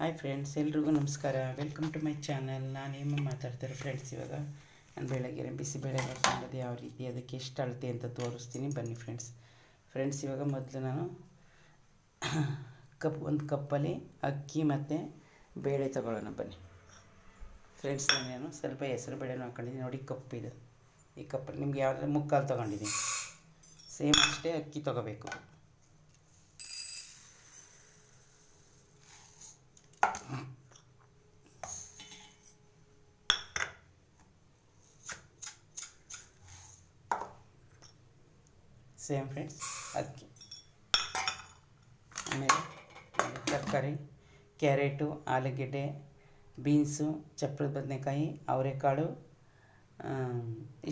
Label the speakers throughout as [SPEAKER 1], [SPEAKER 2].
[SPEAKER 1] Hi friends ಎಲ್ರಿಗೂ ನಮಸ್ಕಾರ. Welcome to my channel ನಾನು ಹೇಮ ಮಾತಾಡ್ತಾರೆ ಫ್ರೆಂಡ್ಸ್ ಇವಾಗ. ನಾನು ಬೆಳಗ್ಗೆ ಬಿಸಿಬೇಳೆ ಮಾಡ್ಕೊಂಡದ್ದು ಯಾವ ರೀತಿ ಅದಕ್ಕೆ ಎಷ್ಟು ಅಳತೆ ಅಂತ ತೋರಿಸ್ತೀನಿ. ಬನ್ನಿ ಫ್ರೆಂಡ್ಸ್ ಫ್ರೆಂಡ್ಸ್ ಇವಾಗ ಮೊದಲು ನಾನು ಕಪ್, ಒಂದು ಕಪ್ಪಲ್ಲಿ ಅಕ್ಕಿ ಮತ್ತು ಬೇಳೆ ತಗೊಳ್ಳೋಣ. ಬನ್ನಿ. ಫ್ರೆಂಡ್ಸ್ ನಾನು ಸ್ವಲ್ಪ ಹೆಸರು ಬೇಳೆನೂ ಹಾಕೊಂಡಿದ್ದೀನಿ. ನೋಡಿ ಕಪ್ಪಿದು ಈ ಕಪ್ಪಲ್ಲಿ ನಿಮ್ಗೆ ಯಾವ್ದಾದ್ರು ಮುಕ್ಕಾಲು ತೊಗೊಂಡಿದ್ದೀನಿ. ಸೇಮ್ ಅಷ್ಟೇ ಅಕ್ಕಿ ತೊಗೋಬೇಕು. Same friends. ಅದಕ್ಕೆ ಆಮೇಲೆ ತರಕಾರಿ, ಕ್ಯಾರೆಟು, ಆಲೂಗೆಡ್ಡೆ, ಬೀನ್ಸು ಚಪ್ಪರದ ಬದನೆಕಾಯಿ, ಅವರೆಕಾಳು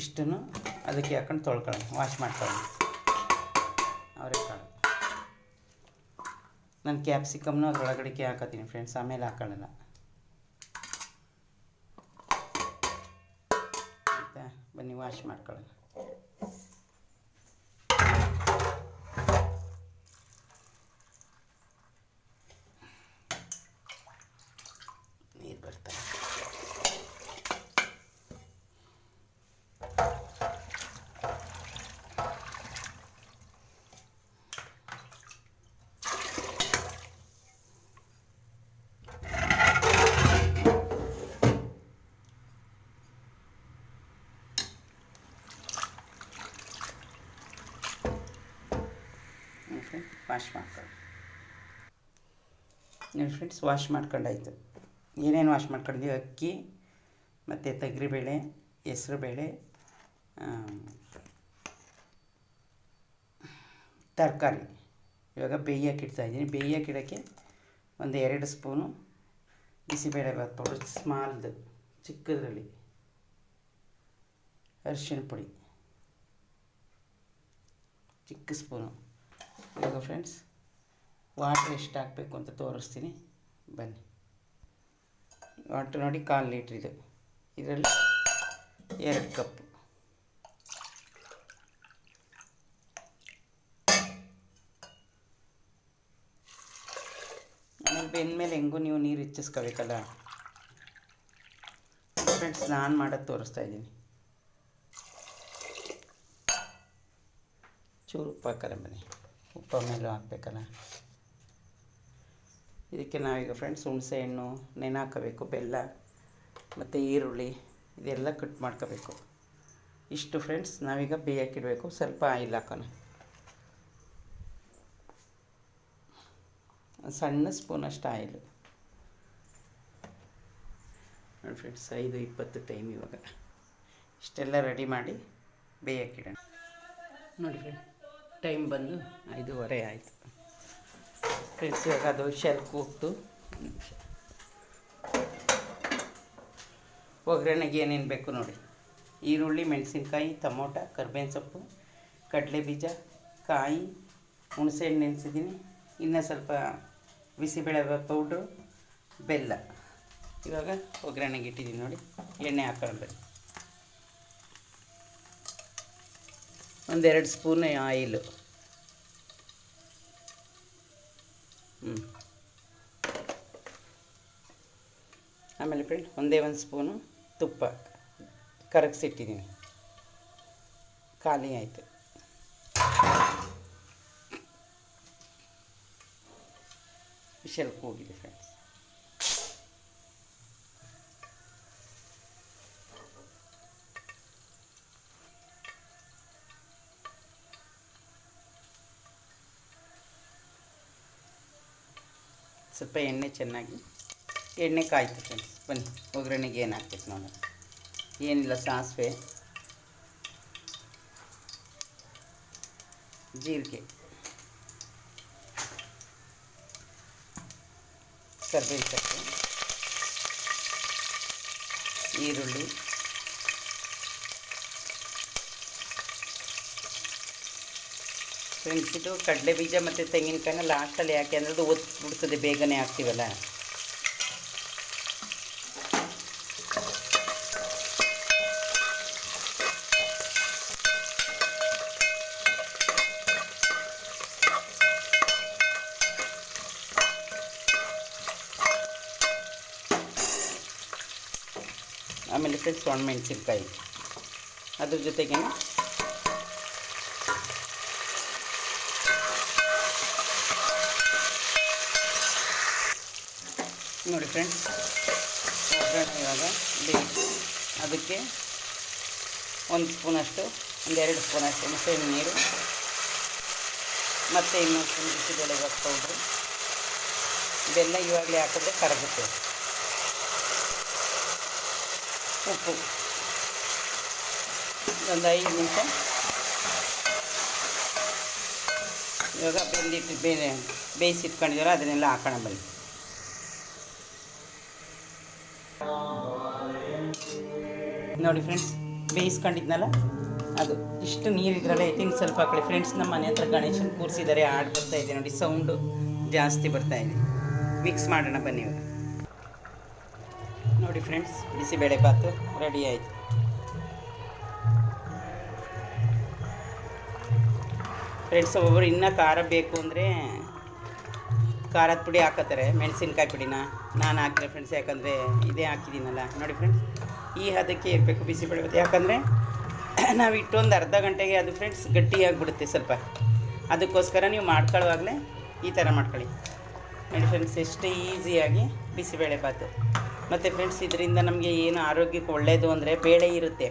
[SPEAKER 1] ಇಷ್ಟನ್ನು ಅದಕ್ಕೆ ಹಾಕೊಂಡು ತೊಳ್ಕೊಳ್ಳೋಣ. ವಾಶ್ ಮಾಡ್ಕೊಳ್ಳೋಣ. ಅವರೆಕಾಳು. ನಾನು ಕ್ಯಾಪ್ಸಿಕಮ್ನು ಅದರೊಳಗಡೆಗೆ ಹಾಕತ್ತೀನಿ ಫ್ರೆಂಡ್ಸ್. ಆಮೇಲೆ ಹಾಕೊಳ್ಳಲ್ಲ ಆಯಿತಾ? ಬನ್ನಿ ವಾಶ್ ಮಾಡ್ಕೊಳ್ಳೋಣ ನೀರು ಬರ್ತಾರೆ ಓಕೆ ವಾಶ್ ಮಾಡ್ಕೊಳ್ಳಿ. ನೋಡಿ ಫ್ರೆಂಡ್ಸ್ ವಾಶ್ ಮಾಡ್ಕೊಂಡಾಯ್ತು. ಏನೇನು ವಾಶ್ ಮಾಡ್ಕೊಂಡಿದ್ದೀವಿ? ಅಕ್ಕಿ, ಮತ್ತು ತೊಗರಿಬೇಳೆ, ಹೆಸ್ರುಬೇಳೆ ತರಕಾರಿ. ಇವಾಗ ಬೇಯಕ್ಕೆ ಇಡ್ತಾಯಿದ್ದೀನಿ ಬೇಯಕ್ಕೆ ಇಡೋಕ್ಕೆ ಒಂದು ಎರಡು ಸ್ಪೂನು ಬಿಸಿಬೇಳೆ ಭಾತ್ ಪೌಡರ್ ಸ್ಮಾಲ್ದು ಚಿಕ್ಕದ್ರಲ್ಲಿ ಅರಿಶಿಣ ಪುಡಿ. ಚಿಕ್ಕ ಸ್ಪೂನು. ಇವಾಗ ಫ್ರೆಂಡ್ಸ್ ವಾಟ್ರ್ ಎಷ್ಟು ಹಾಕಬೇಕು ಅಂತ ತೋರಿಸ್ತೀನಿ. ಬನ್ನಿ. ವಾಟ್ರ್ ನೋಡಿ ಕಾಲು ಲೀಟ್ರ್ ಇದು. ಇದರಲ್ಲಿ ಎರಡು ಕಪ್. ಆಮೇಲೆ ಬೆಂದಮೇಲೆ ಹೆಂಗೂ ನೀವು ನೀರು ಹೆಚ್ಚಿಸ್ಕೋಬೇಕಲ್ಲ. ಫ್ರೆಂಡ್ಸ್ ನಾನು ಮಾಡೋದು ತೋರಿಸ್ತಾ ಇದ್ದೀನಿ. ಚೂರು ಉಪ್ಪು ಬನ್ನಿ. ಉಪ್ಪು ಮೇಲೂ ಹಾಕ್ಬೇಕಲ್ಲ? ಇದಕ್ಕೆ ನಾವೀಗ ಫ್ರೆಂಡ್ಸ್ ಹುಣಸೆ ಹಣ್ಣು, ನೆನೆ ಹಾಕೋಬೇಕು, ಬೆಲ್ಲ, ಮತ್ತು ಈರುಳ್ಳಿ, ಇದೆಲ್ಲ ಕಟ್ ಮಾಡ್ಕೋಬೇಕು. ಇಷ್ಟು ಫ್ರೆಂಡ್ಸ್ ನಾವೀಗ ಬೇಯಕ್ಕಿಡಬೇಕು ಸ್ವಲ್ಪ ಆಯಿಲ್ ಹಾಕೋಣ. ಸಣ್ಣ ಸ್ಪೂನಷ್ಟು ಆಯಿಲು. ನೋಡಿ ಫ್ರೆಂಡ್ಸ್ ಐದು ಇಪ್ಪತ್ತು ಟೈಮ್ ಇವಾಗ. ಇಷ್ಟೆಲ್ಲ ರೆಡಿ ಮಾಡಿ ಬೇಯಕ್ಕಿಡೋಣ ನೋಡಿ ಫ್ರೆಂಡ್ ಟೈಮ್ ಬಂದು ಐದೂವರೆ ಆಯಿತು. ಫ್ರೆಂಡ್ಸ್ ಇವಾಗ ಶೆಲ್ ಕೂಗ್ತು. ಒಗ್ಗರಣೆಗೆ ಏನೇನು ಬೇಕು ನೋಡಿ. ಈರುಳ್ಳಿ, ಮೆಣಸಿನ್ಕಾಯಿ, ಟೊಮೊಟ, ಕರ್ಬೇವಿನ ಸೊಪ್ಪು, ಕಡಲೆ ಬೀಜ, ಕಾಯಿ, ಹುಣಸೆಹಣ್ಣು ನೆನೆಸಿದ್ದೀನಿ. ಇನ್ನು ಸ್ವಲ್ಪ ಬಿಸಿಬೇಳೆ ಪೌಡ್ರು ಬೆಲ್ಲ. ಇವಾಗ ಒಗ್ಗರಣೆಗೆ ಇಟ್ಟಿದ್ದೀನಿ ನೋಡಿ. ಎಣ್ಣೆ ಹಾಕೊಂಡು ಒಂದೆರಡು ಸ್ಪೂನ್ ಆಯಿಲು. ಹ್ಞೂ ಆಮೇಲೆ ಫ್ರೆಂಡ್ ಒಂದೇ ಒಂದು ಸ್ಪೂನು ತುಪ್ಪ. ಕರಗಿಸಿಟ್ಟಿದ್ದೀನಿ ಖಾಲಿ ಆಯಿತು. ವಿಷಲ್ ಕೂಗಿದೆ ಫ್ರೆಂಡ್ಸ್ ಸ್ವಲ್ಪ ಎಣ್ಣೆ ಚೆನ್ನಾಗಿ, ಎಣ್ಣೆ ಕಾಯ್ತು ಫ್ರೆಂಡ್ಸ್ ಬನ್ನಿ, ಒಗ್ಗರಣೆಗೆ ಏನು ಹಾಕ್ಬೇಕು ನೋಡೋಣ. ಏನಿಲ್ಲ, ಸಾಸಿವೆ, ಜೀರಿಗೆ ಕರ್ಬೇವು ಸೊಪ್ಪು, ಈರುಳ್ಳಿ. ನೆನೆಸ್ಬಿಟ್ಟು ಕಡಲೆ ಬೀಜ ಮತ್ತು ತೆಂಗಿನಕಾಯಿನ ಲಾಸ್ಟಲ್ಲಿ ಯಾಕೆ ಅಂದರೆ ಅದು ಬಿಡ್ತದೆ ಬೇಗನೆ ಹಾಕ್ತೀವಲ್ಲ ಆಮೇಲೆ ಫ್ರೆಂಡ್ಸ್ ಒಣ ಮೆಣಸಿನ್ಕಾಯಿ. ಅದ್ರ ಜೊತೆಗೇನೆ ನೋಡಿ ಫ್ರೆಂಡ್ಸ್ ಒಗ್ಗರಣೆ ಇವಾಗ ಬೇಕು ಅದಕ್ಕೆ ಒಂದು ಸ್ಪೂನಷ್ಟು ಒಂದೆರಡು ಸ್ಪೂನಷ್ಟು ಹುಣಸೆಹಣ್ಣು ನೀರು. ಮತ್ತು ಇನ್ನೊಂದು ಸ್ಪೂನ್ ಬಿಸಿಬೇಳೆ ಪೌಡ್ರು ಬೆಲ್ಲ ಇವಾಗಲೇ ಹಾಕಿದ್ರೆ ಕರಗುತ್ತೆ. ಉಪ್ಪು. ಒಂದು ಐದು ನಿಮಿಷ. ಇವಾಗ ಬೆಂದಿಟ್ಟು ಬೇರೆ ಬೇಯಿಸಿಟ್ಕೊಂಡಿದ್ದೀರ ಅದನ್ನೆಲ್ಲ ಹಾಕೋಣ ಬನ್ನಿ. ನೋಡಿ ಫ್ರೆಂಡ್ಸ್ ಬೇಯಿಸ್ಕೊಂಡಿದ್ನಲ್ಲ ಅದು ಇಷ್ಟು ನೀರು ಇದರಲ್ಲೇ ಐತಿ ಸ್ವಲ್ಪ ಕಡೆ ಫ್ರೆಂಡ್ಸ್ ನಮ್ಮ ಮನೆ ಹತ್ರ ಗಣೇಶನ ಕೂರಿಸಿದ್ದಾರೆ, ಹಾಡು ಬರ್ತಾ ಇದೆ ನೋಡಿ ಸೌಂಡು ಜಾಸ್ತಿ ಬರ್ತಾ ಇದೆ. ಮಿಕ್ಸ್ ಮಾಡೋಣ ಬನ್ನಿ ಇವಾಗ. ನೋಡಿ ಫ್ರೆಂಡ್ಸ್ ಬಿಸಿಬೇಳೆ ಬಾತು ರೆಡಿ ಆಯಿತು. ಫ್ರೆಂಡ್ಸ್ ಒಬ್ಬೊಬ್ಬರು ಇನ್ನೂ ಖಾರ ಬೇಕು ಅಂದರೆ ಖಾರದ ಪುಡಿ ಹಾಕೋತಾರೆ ಮೆಣಸಿನ್ಕಾಯಿ ಪುಡಿನ. ನಾನು ಹಾಕಿದೆ ಫ್ರೆಂಡ್ಸ್ ಯಾಕಂದರೆ ಇದೇ ಹಾಕಿದ್ದೀನಲ್ಲ. ನೋಡಿ ಫ್ರೆಂಡ್ಸ್ ಈ ಹದಕ್ಕೆ ಇರಬೇಕು ಬಿಸಿಬೇಳೆ ಬಾತು ಯಾಕಂದರೆ ನಾವು ಇಟ್ಟೊಂದು ಅರ್ಧ ಗಂಟೆಗೆ ಅದು ಫ್ರೆಂಡ್ಸ್ ಗಟ್ಟಿಯಾಗಿಬಿಡುತ್ತೆ ಸ್ವಲ್ಪ. ಅದಕ್ಕೋಸ್ಕರ ನೀವು ಮಾಡ್ಕೊಳ್ಳುವಾಗಲೇ ಈ ಥರ ಮಾಡ್ಕೊಳ್ಳಿ. ನೋಡಿ ಫ್ರೆಂಡ್ಸ್ ಎಷ್ಟು ಈಸಿಯಾಗಿ ಬಿಸಿಬೇಳೆಬಾತು ಮತ್ತು ಫ್ರೆಂಡ್ಸ್ ಇದರಿಂದ ನಮಗೆ ಏನು ಆರೋಗ್ಯಕ್ಕೆ ಒಳ್ಳೆಯದು ಅಂದರೆ ಬೇಳೆ ಇರುತ್ತೆ.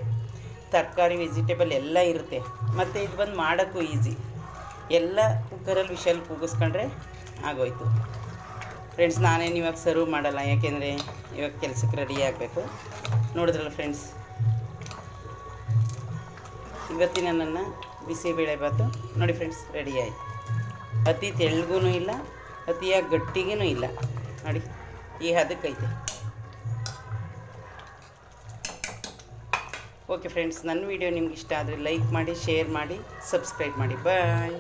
[SPEAKER 1] ತರಕಾರಿ ವೆಜಿಟೇಬಲ್ ಎಲ್ಲ ಇರುತ್ತೆ. ಮತ್ತು ಇದು ಬಂದು ಮಾಡೋಕ್ಕೂ ಈಸಿ ಎಲ್ಲ ಕುಕ್ಕರಲ್ಲಿ ವಿಷಲ್ ಕೂಗಿಸ್ಕೊಂಡ್ರೆ ಆಗೋಯ್ತು. ಫ್ರೆಂಡ್ಸ್ ನಾನೇನು ಇವಾಗ ಸರ್ವ್ ಮಾಡಲ್ಲ. ಯಾಕೆಂದರೆ ಇವಾಗ ಕೆಲಸಕ್ಕೆ ರೆಡಿ ಆಗಬೇಕು. ನೋಡಿದ್ರಲ್ಲ ಫ್ರೆಂಡ್ಸ್ ಇವತ್ತಿನ ನನ್ನ ಬಿಸಿಬೇಳೆ ಬಾತು. ನೋಡಿ ಫ್ರೆಂಡ್ಸ್ ರೆಡಿ ಆಯಿತು. ಅತಿ ತೆಳ್ಳಗೂ ಇಲ್ಲ ಅತಿಯಾಗಿ ಗಟ್ಟಿಗೂ ಇಲ್ಲ. ನೋಡಿ, ಈ ಹದಕ್ಕೈತೆ. ಓಕೆ ಫ್ರೆಂಡ್ಸ್ ನನ್ನ ವಿಡಿಯೋ ನಿಮ್ಗೆ ಇಷ್ಟ ಆದರೆ ಲೈಕ್ ಮಾಡಿ ಶೇರ್ ಮಾಡಿ ಸಬ್ಸ್ಕ್ರೈಬ್ ಮಾಡಿ. ಬಾಯ್